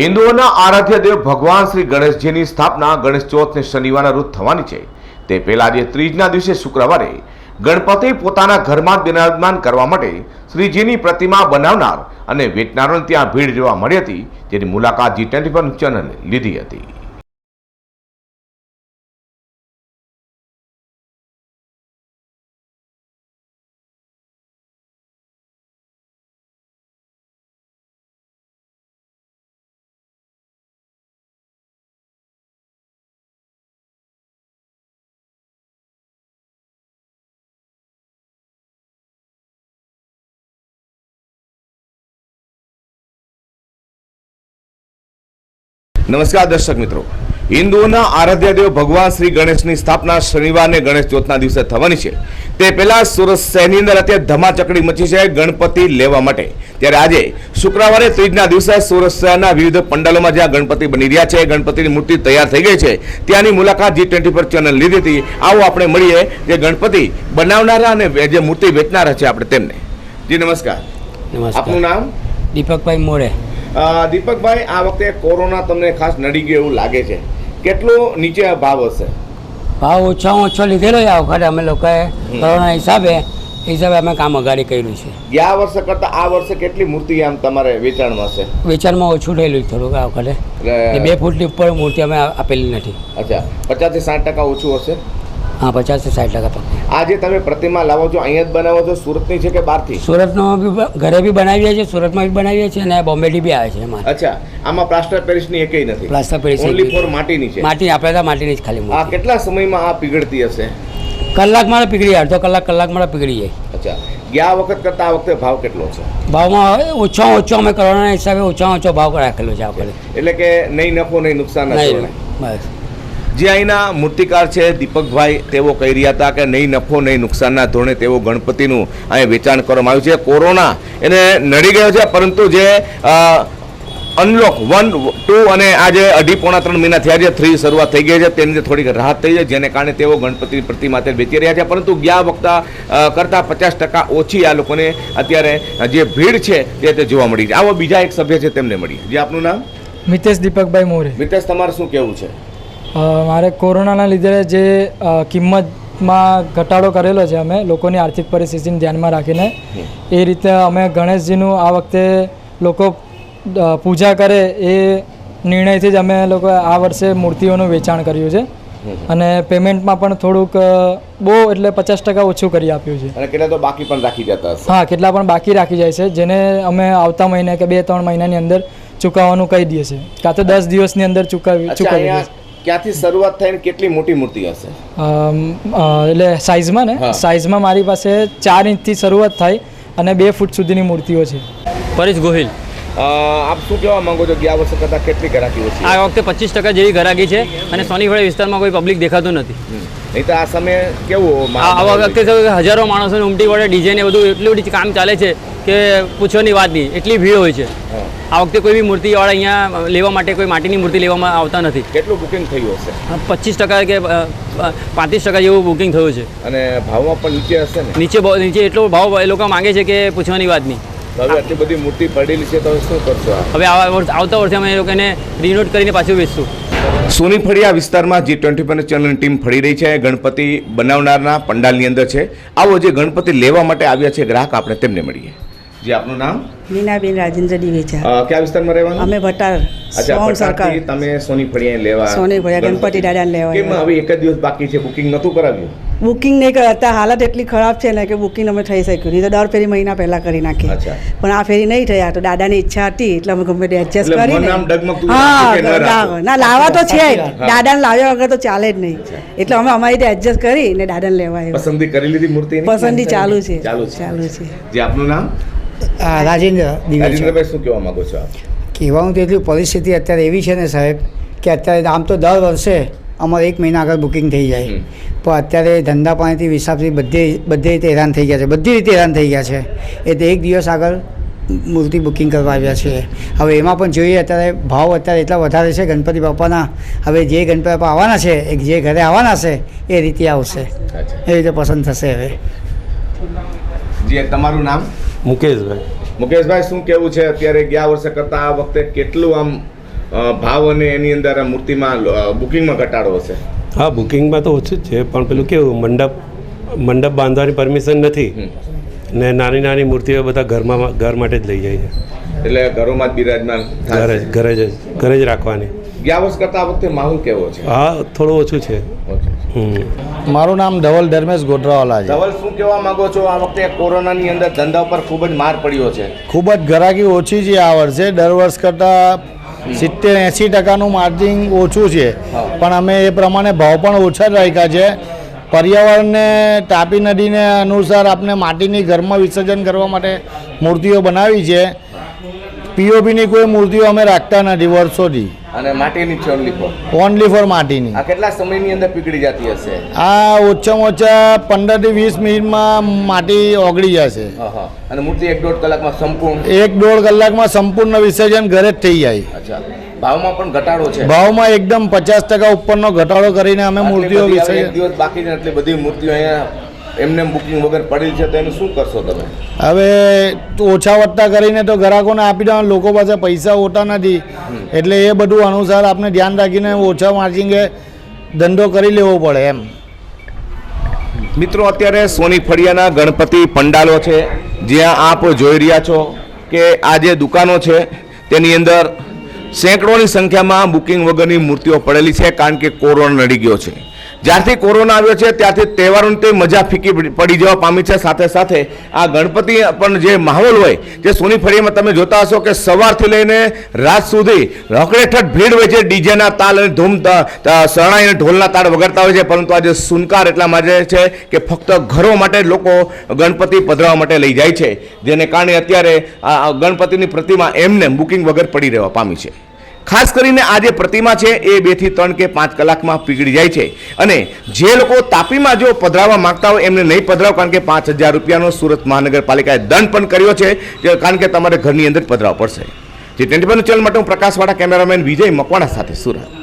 હિન્દુઓના આરાધ્ય દેવ ભગવાન શ્રી ગણેશજીની સ્થાપના ગણેશ ચોથને શનિવારના રોજ થવાની છે. તે પહેલા આજે ત્રીજના દિવસે શુક્રવારે ગણપતિ પોતાના ઘરમાં જ બિરાજમાન કરવા માટે શ્રીજીની પ્રતિમા બનાવનાર અને વેચનારોને ત્યાં ભીડ જોવા મળી હતી. જેની મુલાકાત જી ટ્વેન્ટી પર ચેનલે લીધી હતી. નમસ્કાર દર્શક મિત્રો. હિન્દુઓના આરાધ્ય દેવ ભગવાન શ્રી ગણેશની સ્થાપના શનિવારને ગણેશ ચોથના દિવસે થવાની છે. તે પહેલા સુરત શહેરની અંદર અત્યારે ધમાચકડી મચી છે ગણપતિ લેવા માટે. ત્યારે આજે શુક્રવારે ત્રીજના દિવસે સુરત શહેરના વિવિધ પંડાલોમાં જ્યાં ગણપતિ બની રહ્યા છે ગણપતિની મૂર્તિ તૈયાર થઈ ગઈ છે ત્યાંની મુલાકાત જી ટ્વેન્ટી પર ચેનલ લીધી હતી. આવો આપણે મળીએ જે ગણપતિ બનાવનારા અને જે મૂર્તિ વેચનારા છે આપણે તેમને. જી નમસ્કાર. આપનું નામ? દીપકભાઈ મોરે દીપકભાઈ આ વખતે કોરોના તમને ખાસ નડી ગયો એવું લાગે છે. કેટલો નીચે ભાવ હશે? ભાવ ઓછામાં ઓછો લીધેલો આ વખતે. અમે લોકોએ કોરોના હિસાબે હિસાબે અમે કામ અગાડી કર્યું છે. ગયા વર્ષે કરતા આ વર્ષે કેટલી મૂર્તિ આમ તમારે વેચાણમાં છે વેચાણમાં ઓછું થયેલું થોડુંક આ વખતે. બે ફૂટની ઉપર મૂર્તિ અમે આપેલી નથી. અચ્છા. પચાસથી સાઠ ટકા ઓછું હશે? હા પચાસથી સાઠ ટકા પકડી આ જે તમે પ્રતિમા લાવો છો અહીંયા જ બનાવો છો સુરતની છે કે બહારથી? સુરતનો બી ઘરે બી બનાવીએ છીએ સુરતમાં બી બનાવીએ છીએ અને બોમ્બેથી બી આવે છે અમારે. અચ્છા આમાં પ્લાસ્ટર પેરિસની એકેય નથી? પ્લાસ્ટર પેરિસ ઓનલી ફોર માટીની છે? માટી આપણે તો માટીની જ ખાલી આ કેટલા સમયમાં આ પીગળતી હશે? કલાકમાં પીગળી અડધો કલાક કલાકમાં પીગળી જાય. અચ્છા ગયા વખત કરતા આ વખતે ભાવ કેટલો છે? ભાવમાં હવે ઓછામાં ઓછો અમે કરોડના હિસાબે ઓછામાં ઓછો ભાવ રાખેલો છે આપણે એટલે કે નહીં નફો નહીં નુકસાન બસ. જે અહીંના મૂર્તિકાર છે દીપકભાઈ તેઓ કહી રહ્યા હતા કે નહીં નફો નહીં નુકસાનના ધોરણે તેઓ ગણપતિનું અહીં વેચાણ કરવામાં આવ્યું છે. કોરોના એને નડી ગયો છે પરંતુ જે અનલોક વન ટુ અને આજે અઢી પોણા ત્રણ મહિના થયા છે થ્રી શરૂઆત થઈ ગઈ છે તેની થોડીક રાહત થઈ છે જેને કારણે તેઓ ગણપતિની પ્રતિમા તે વેચી રહ્યા છે પરંતુ ગયા વખત કરતાં પચાસ ટકા ઓછી આ લોકોને અત્યારે જે ભીડ છે તે તે જોવા મળી છે. આવો બીજા એક સભ્ય છે તેમને મળી જે આપનું નામ? મિતેશ દીપકભાઈ મોરે. મિતેશ તમારે શું કહેવું છે? મારે કોરોનાના લીધે જે કિંમતમાં ઘટાડો કરેલો છે અમે લોકોની આર્થિક પરિસ્થિતિને ધ્યાનમાં રાખીને એ રીતે અમે ગણેશજીનું આ વખતે લોકો પૂજા કરે એ નિર્ણયથી જ અમે લોકો આ વર્ષે મૂર્તિઓનું વેચાણ કર્યું છે. અને પેમેન્ટમાં પણ થોડુંક બહુ એટલે પચાસ ટકા ઓછું કરી આપ્યું છે. અને કેટલા તો બાકી પણ રાખી જતા હા કેટલા પણ બાકી રાખી જાય છે જેને અમે આવતા મહિને કે બે ત્રણ મહિનાની અંદર ચૂકવવાનું કહી દઈએ છીએ કાં તો દસ દિવસની અંદર ચૂકવી ચૂકવી ક્યાંથી શરૂઆત થઈને કેટલી મોટી મૂર્તિ હશે? એટલે સાઇઝમાં ને? સાઇઝમાં મારી પાસે ચાર ઇંચથી શરૂઆત થાય અને બે ફૂટ સુધીની મૂર્તિઓ છે. પરેશ ગોહિલ. આપ શું કહેવા માંગો છો ગયા વર્ષે કરતા કેટલી ગ્રાહકી ઓછી આ વખતે પચીસ ટકા જેવી ઘરાકી છે અને સોનીવાડા વિસ્તારમાં કોઈ પબ્લિક દેખાતું નથી. નહીં તો આ સમયે કેવું આ વખતે હજારો માણસોને ઉમટી વડે ડીજે ને બધું એટલું બધી કામ ચાલે છે કે પૂછવાની વાત નહીં. એટલી ભીડ હોય છે. હા. આ વખતે કોઈ બી મૂર્તિવાળા અહીંયા લેવા માટે કોઈ માટીની મૂર્તિ લેવામાં આવતા નથી. કેટલું બુકિંગ થયું હશે? પચીસ ટકા કે પાંત્રીસ ટકા જેવું બુકિંગ થયું છે. અને ભાવમાં પણ નીચે હશે ને? નીચે નીચે એટલો ભાવ એ લોકો માંગે છે કે પૂછવાની વાત નહીં. હવે આટલી બધી મૂર્તિ પડેલી છે તો શું કરશો હવે આવા વર્ષ- આવતા વર્ષે અમે એ લોકોને રિનોટ કરીને પાછું વેચશું. સોની ફળિયા વિસ્તારમાં જી ટ્વેન્ટી ફોર ચેનલની ટીમ ફળી રહી છે. ગણપતિ બનાવનારના પંડાલની અંદર છે. આવો જે ગણપતિ લેવા માટે આવ્યા છે ગ્રાહક આપણે તેમને મળીએ. જે આપનું નામ? મીનાબેન રાજેન્દ્ર દિવેચા કયા વિસ્તારમાં રહેવાનું? અમે ભટાર સોંગ સરકાર. તમે સોની ફળિયા લેવા સોની ફળિયા ગણપતિ દાદાને લેવા કેમ હવે એક જ દિવસ બાકી છે? બુકિંગ નતું કરાવ્યું? બુકિંગ નહીં કરતા હાલત એટલી ખરાબ છે ને કે બુકિંગ અમે થઈ શક્યું નહીં. તો દર ફેરી મહિના પહેલા કરી નાખી પણ આ ફેરી નહીં થયા. તો દાદાની ઈચ્છા હતી એટલે અમે ગમે તે એડજસ્ટ ડગમગતું હા ન લાવા લાવવા તો છે દાદાને લાવ્યા વગર તો ચાલે જ નહીં. એટલે અમે અમારી રીતે એડજસ્ટ કરી ને દાદાને લેવા પસંદગી કરી લીધી મૂર્તિ પસંદગી ચાલુ છે. ચાલુ છે. ચાલુ છે. જે આપનું નામ? રાજેન્દ્ર રાજેન્દ્રભાઈ શું કહેવા માગો છો આપ? કહેવાનું તો એટલી પરિસ્થિતિ અત્યારે એવી છે ને સાહેબ કે અત્યારે આમ તો દર વર્ષે અમારે એક મહિના આગળ બુકિંગ થઈ જાય. પણ અત્યારે ધંધા પાણીથી હિસાબથી બધે બધી રીતે હેરાન થઈ ગયા છે. બધી રીતે હેરાન થઈ ગયા છે. એટલે એક દિવસ આગળ મૂર્તિ બુકિંગ કરવા આવ્યા છીએ હવે એમાં પણ જોઈએ અત્યારે ભાવ અત્યારે એટલા વધારે છે ગણપતિ બાપાના. હવે જે ગણપતિ બાપા આવવાના છે એ જે ઘરે આવવાના છે એ રીતે આવશે. એ રીતે પસંદ થશે હવે. જે તમારું નામ? મુકેશભાઈ. મુકેશભાઈ શું કેવું છે? અત્યારે ગયા વર્ષે કરતા આ વખતે કેટલું આમ ભાવ અને એની અંદર આ મૂર્તિમાં બુકિંગમાં ઘટાડો હશે? હા બુકિંગમાં તો ઓછું જ છે પણ પેલું કેવું મંડપ મંડપ બાંધવાની પરમિશન નથી. ને નાની નાની મૂર્તિઓ બધા ઘરમાં ઘર માટે જ લઈ જાય છે. એટલે ઘરોમાં જ બિરાજમાન ઘરે જ ઘરે જ ઘરે જ રાખવાની. ગયા વર્ષ કરતા આ વખતે માહોલ કેવો છે? હા થોડું ઓછું છે. ઓકે. મારું નામ ધવલ ધર્મેશ ગોઢરાવાલા છે. ધવલ શું કહેવા માંગો છો? આ વખતે કોરોનાની અંદર ધંધા ઉપર ખૂબ જ માર પડ્યો છે. ખૂબ જ ગરાકી ઓછી છે આ વર્ષે. દર વર્ષ કરતાં સિત્તેર એંસી ટકાનું માર્જિન ઓછું છે. પણ અમે એ પ્રમાણે ભાવ પણ ઓછા જ રાખ્યા છે. પર્યાવરણને તાપી નદીને અનુસાર આપણે માટીની ઘરમાં વિસર્જન કરવા માટે મૂર્તિઓ બનાવી છે. પીઓપીની કોઈ મૂર્તિઓ અમે રાખતા નથી વર્ષોથી. અને માટીની છે ઓનલી ફોર ઓનલી ફોર માટીની. આ કેટલા સમયની અંદર પીગળી જતી હશે? આ ઓછામાં ઓછા પંદરથી વીસ મિનિટમાં માટી ઓગળી જશે. અને મૂર્તિ એક દોઢ કલાકમાં સંપૂર્ણ? એક દોઢ કલાકમાં સંપૂર્ણ વિસર્જન ઘરે જ થઈ જાય. અચ્છા. ભાવમાં પણ ઘટાડો છે. ભાવમાં એકદમ પચાસ ટકા ઉપરનો ઘટાડો કરીને અમે મૂર્તિઓ વિસર્જન દિવસ બાકી છે એટલે બધી મૂર્તિઓ અહીંયા એમને બુકિંગ વગર પડેલ છે તો એનું શું કરશો તમે? હવે ઓછા વત્તા કરીને તો ગ્રાહકોને આપી દેવાના લોકો પાસે પૈસા હોતા નથી. એટલે એ બધું અનુસાર આપણે ધ્યાન રાખીને ઓછા માર્જિંગે ધંધો કરી લેવો પડે એમ. મિત્રો, અત્યારે સોની ફળિયાના ગણપતિ પંડાલો છે. જ્યાં આપ જોઈ રહ્યા છો કે આ જે દુકાનો છે, તેની અંદર સેંકડોની સંખ્યામાં બુકિંગ વગરની મૂર્તિઓ પડેલી છે, કારણ કે કોરોના નડી ગયો છે. જ્યારથી કોરોના આવ્યો છે, ત્યારથી તહેવારોની તે મજા ફીકી પડી જવા પામી છે. સાથે સાથે આ ગણપતિ પણ જે માહોલ હોય જે સોની ફળિયામાં તમે જોતા હશો કે સવારથી લઈને રાત સુધી રખડેઠઠ ભીડ હોય છે. ડીજેના તાલ અને ધૂમ શરણાઈ અને ઢોલના તાળ વગાડતા હોય છે. પરંતુ આજે સુનકાર એટલા માટે છે કે ફક્ત ઘરો માટે લોકો ગણપતિ પધરાવા માટે લઈ જાય છે. જેને કારણે અત્યારે આ ગણપતિની પ્રતિમા એમને બુકિંગ વગર પડી રહેવા પામી છે. ખાસ કરીને આ જે પ્રતિમા છે, એ બેથી ત્રણ કે પાંચ કલાકમાં પીગળી જાય છે. અને જે લોકો તાપીમાં જો પધરાવવા માંગતા હોય, એમને નહીં પધરાવ, કારણ કે પાંચ હજાર રૂપિયાનો સુરત મહાનગરપાલિકાએ દંડ પણ કર્યો છે કારણ કે તમારે ઘરની અંદર પધરાવ પડશે. જે ટ્વેન્ટી ચેનલ માટે હું પ્રકાશવાળા કેમેરામેન વિજય મકવાણા સાથે સુરત.